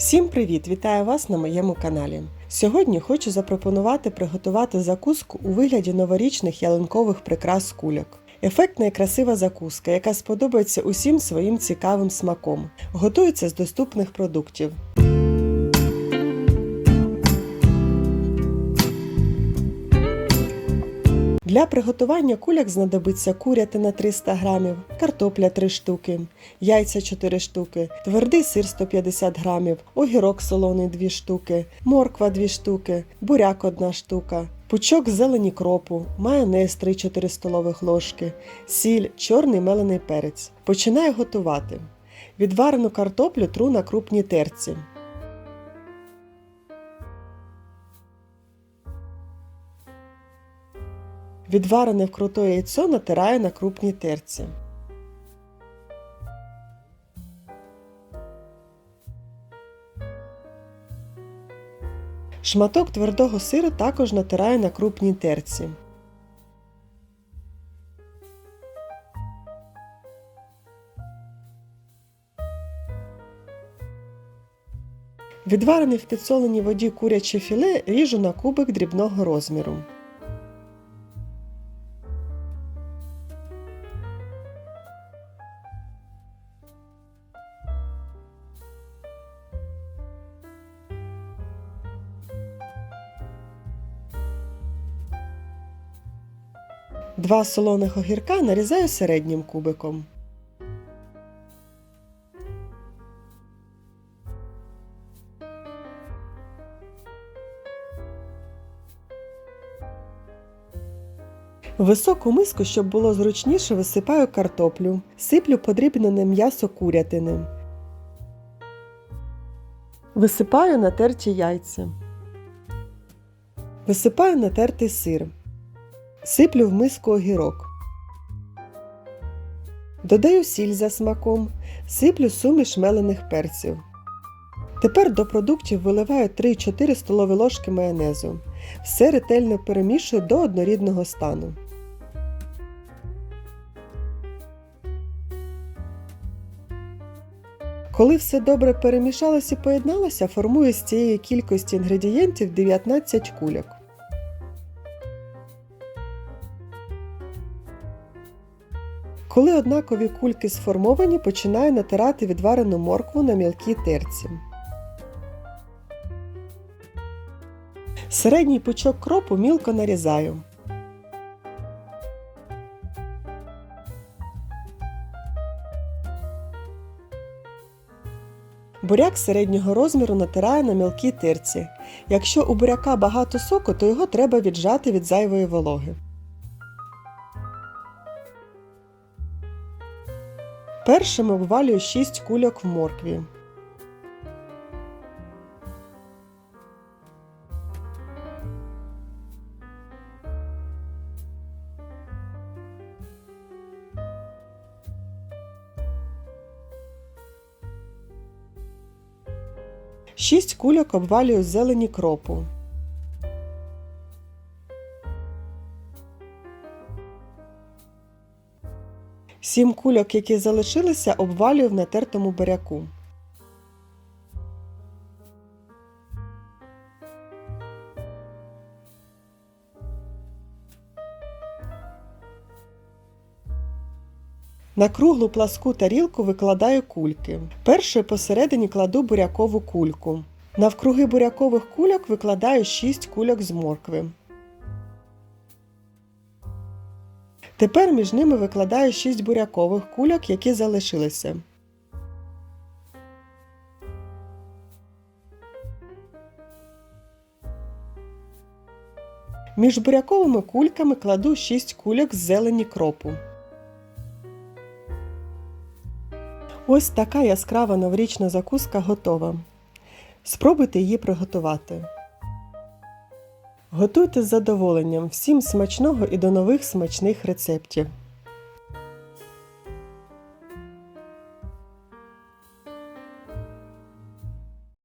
Всім привіт! Вітаю вас на моєму каналі. Сьогодні хочу запропонувати приготувати закуску у вигляді новорічних ялинкових прикрас кульок. Ефектна і красива закуска, яка сподобається усім своїм цікавим смаком. Готується з доступних продуктів. Для приготування куляк знадобиться курятина 300 г, картопля 3 штуки, яйця 4 штуки, твердий сир 150 г, огірок солоний 2 штуки, морква 2 штуки, буряк 1 штука, пучок зелені кропу, майонез 3-4 столових ложки, сіль, чорний мелений перець. Починаю готувати. Відварену картоплю тру на крупній терці. Відварене вкруто яйцо натираю на крупній терці. Шматок твердого сиру також натираю на крупній терці. Відварене в підсоленій воді куряче філе ріжу на кубик дрібного розміру. Два солоних огірка нарізаю середнім кубиком. Високу миску, щоб було зручніше, висипаю картоплю, сиплю подрібнене м'ясо курятини. Висипаю натерті яйця. Висипаю натертий сир. Сиплю в миску огірок. Додаю сіль за смаком, сиплю суміш мелених перців. Тепер до продуктів виливаю 3-4 столові ложки майонезу. Все ретельно перемішую до однорідного стану. Коли все добре перемішалось і поєдналося, формую з цієї кількості інгредієнтів 19 кульок. Коли однакові кульки сформовані, починаю натирати відварену моркву на мілкій терці. Середній пучок кропу мілко нарізаю. Буряк середнього розміру натираю на мілкій терці. Якщо у буряка багато соку, то його треба віджати від зайвої вологи. Першим обвалюю 6 кульок в моркві. Шість кульок обвалюю зелені кропу. Сім кульок, які залишилися, обвалюю в натертому буряку. На круглу пласку тарілку викладаю кульки. Першою посередині кладу бурякову кульку. Навкруги бурякових кульок викладаю 6 кульок з моркви. Тепер між ними викладаю 6 бурякових кульок, які залишилися. Між буряковими кульками кладу 6 кульок з зелені кропу. Ось така яскрава новорічна закуска готова. Спробуйте її приготувати. Готуйте з задоволенням. Всім смачного і до нових смачних рецептів!